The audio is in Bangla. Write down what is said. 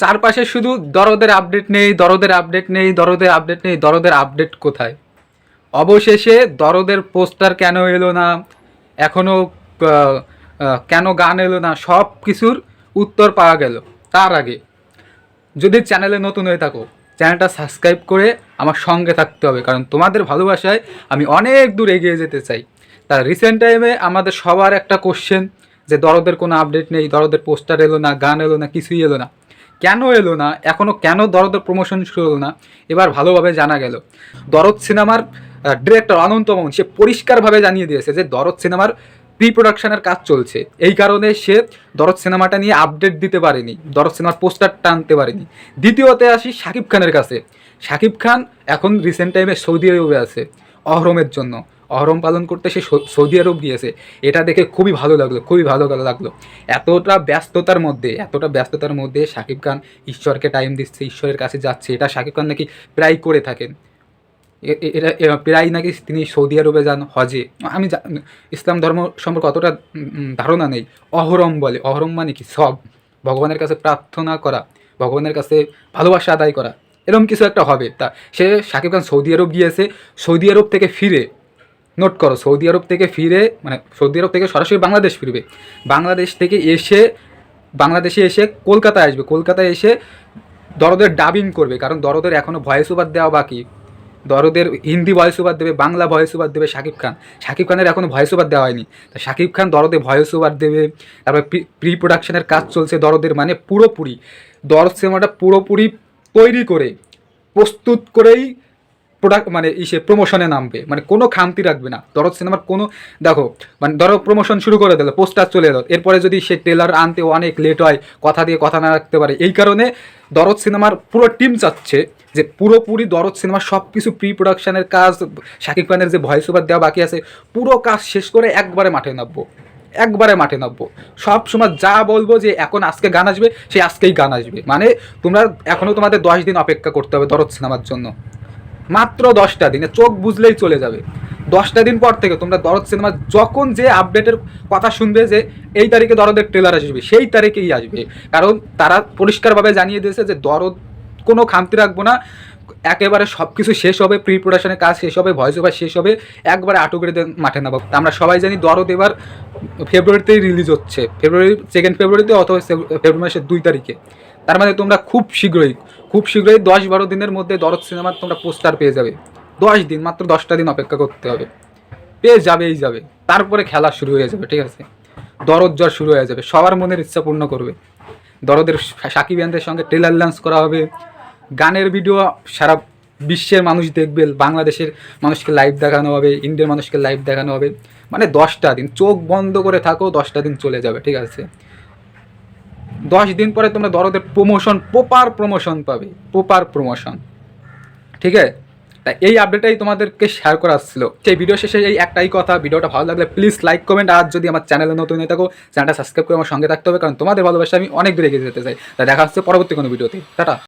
চারপাশে শুধু দরদের আপডেট নেই, দরদের আপডেট নেই, দরদের আপডেট নেই, দরদের আপডেট কোথায়? অবশেষে দরদের পোস্টার কেন এলো না? এখনও কেন গান এলো না? সব কিছুর উত্তর পাওয়া গেল তার আগে। যদি চ্যানেলে নতুন হয়ে থাকো, চ্যানেলটা সাবস্ক্রাইব করে আমার সঙ্গে থাকতে হবে, কারণ তোমাদের ভালোবাসায় আমি অনেক দূর এগিয়ে যেতে চাই। তা রিসেন্ট টাইমে আমাদের সবার একটা কোশ্চেন যে দরদের কোনো আপডেট নেই, দরদের পোস্টার এলো না, গান এলো না, কিছুই এলো না। কেন এলো না? এখনও কেন দরদ প্রমোশন শুরু হলো না? এবার ভালোভাবে জানা গেল। দরদ সিনেমার ডিরেক্টর অনন্ত মোহন, সে পরিষ্কারভাবে জানিয়ে দিয়েছে যে দরদ সিনেমার প্রি প্রোডাকশনের কাজ চলছে। এই কারণে সে দরদ সিনেমাটা নিয়ে আপডেট দিতে পারেনি। দরদ সিনেমার পোস্টারটা আনতে পারেনি। দ্বিতীয়তে আসি শাকিব খানের কাছে। শাকিব খান এখন রিসেন্ট টাইমে সৌদি আরবে আছে, অহরমের জন্য। অহরম পালন করতে সে সৌদি আরব গিয়েছে। এটা দেখে খুবই ভালো লাগল, খুবই ভালো লাগল। এতটা ব্যস্ততার মধ্যে, এতটা ব্যস্ততার মধ্যে শাকিব খান ঈশ্বরকে টাইম দিচ্ছে, ঈশ্বরের কাছে যাচ্ছে। এটা শাকিব খান নাকি প্রায় করে থাকেন। এটা প্রায় নাকি তিনি সৌদি আরবে যান হজে। আমি ইসলাম ধর্ম সম্পর্কে অতটা ধারণা নেই। অহরম বলে। অহরম মানে কি? সব। ভগবানের কাছে প্রার্থনা করা, ভগবানের কাছে ভালোবাসা আদায় করা। এরকম কিছু একটা হবে। তা সে শাকিব খান সৌদি আরব গিয়েছে, সৌদি আরব থেকে ফিরে নোট করো, সৌদি আরব থেকে ফিরে মানে সৌদি আরব থেকে সরাসরি বাংলাদেশ ফিরবে। বাংলাদেশ থেকে এসে, বাংলাদেশে এসে কলকাতায় আসবে। কলকাতায় এসে দরদের ডাবিং করবে, কারণ দরদের এখনও ভয়েস ওভার দেওয়া বাকি। দরদের হিন্দি ভয়েস ওভার দেবে, বাংলা ভয়েস ওভার দেবে শাকিব খান। শাকিব খানের এখনও ভয়েস ওভার দেওয়া হয়নি। তা শাকিব খান দরদে ভয়েস ওভার দেবে, তারপর প্রি প্রোডাকশনের কাজ চলছে দরদের মানে পুরোপুরি। দরদ সিনেমাটা পুরোপুরি তৈরি করে, প্রস্তুত করেই প্রোডাক্ট মানে ইসে প্রমোশনে নামবে। মানে কোনো খামতি রাখবে না। দরদ সিনেমার কোনো, দেখো মানে ধরো প্রমোশন শুরু করে দিল পোস্টার চলে এলো। এরপরে যদি সে ট্রেলার আনতে অনেক লেট হয়, কথা দিয়ে কথা না রাখতে পারে, এই কারণে দরদ সিনেমার পুরো টিম চাচ্ছে যে পুরোপুরি দরদ সিনেমার সব কিছু প্রি প্রোডাকশানের কাজ, শাকিব খানের যে ভয়েস ওভার দেওয়া বাকি আছে, পুরো কাজ শেষ করে একবারে মাঠে নামবো। একবারে মাঠে নামবো। সব সময় যা বলব যে এখন আজকে গান আসবে, সে আজকেই গান আসবে। মানে তোমরা এখনও তোমাদের দশ দিন অপেক্ষা করতে হবে দরদ সিনেমার জন্য। মাত্র দশটা দিনে চোখ বুঝলেই চলে যাবে। দশটা দিন পর থেকে তোমরা দরদ সিনেমা যখন যে আপডেটের কথা শুনবে যে এই তারিখে দরদের ট্রেলার আসবে, সেই তারিখেই আসবে। কারণ তারা পরিষ্কারভাবে জানিয়ে দিয়েছে যে দরদ কোনো খামতি রাখব না। একেবারে সব কিছু শেষ হবে প্রি প্রোডাকশনের কাজ শেষ হবে ভয়েস ওভার শেষ হবে। একবারে আটুকরে মাঠে নামাবো। তা আমরা সবাই জানি দরদ এবার ফেব্রুয়ারিতেই রিলিজ হচ্ছে। ফেব্রুয়ারি সেকেন্ড ফেব্রুয়ারিতে অথবা ফেব্রুয়ারি মাসের দুই তারিখে। তার মানে তোমরা খুব শীঘ্রই খুব শীঘ্রই দশ বারো দিনের মধ্যে দরদ সিনেমার তোমরা পোস্টার পেয়ে যাবে। দশ দিন, মাত্র দশটা দিন অপেক্ষা করতে হবে। পেয়ে যাবেই যাবে। তারপরে খেলা শুরু হয়ে যাবে, ঠিক আছে? দরদ জ্বর শুরু হয়ে যাবে, সবার মনের ইচ্ছা পূর্ণ করবে। দরদের সাকিব ইয়ানদের সঙ্গে ট্রেলার লঞ্চ করা হবে। গানের ভিডিও সারা বিশ্বের মানুষ দেখবে, বাংলাদেশের মানুষকে লাইভ দেখানো হবে, ইন্ডিয়ার মানুষকে লাইভ দেখানো হবে। মানে দশটা দিন, চোখ বন্ধ করে থাকো, দশটা দিন চলে যাবে, ঠিক আছে? দশ দিন পরে তোমরা দরদের প্রমোশন প্রপার প্রমোশন পাবে প্রপার প্রমোশন ঠিক আছে? তাই এই আপডেটটাই তোমাদেরকে শেয়ার করা আসছিল সেই ভিডিও শেষে এই একটাই কথা ভিডিওটা ভালো লাগলে প্লিজ লাইক কমেন্ট আর যদি আমার চ্যানেলে নতুন হয়ে থাকো চ্যানেলটা সাবস্ক্রাইব করে আমার সঙ্গে থাকতে হবে, কারণ তোমাদের ভালোবাসা আমি অনেক দূরে এগিয়ে যেতে চাই। তাই দেখা হচ্ছে পরবর্তী কোনো ভিডিওতে টাটা।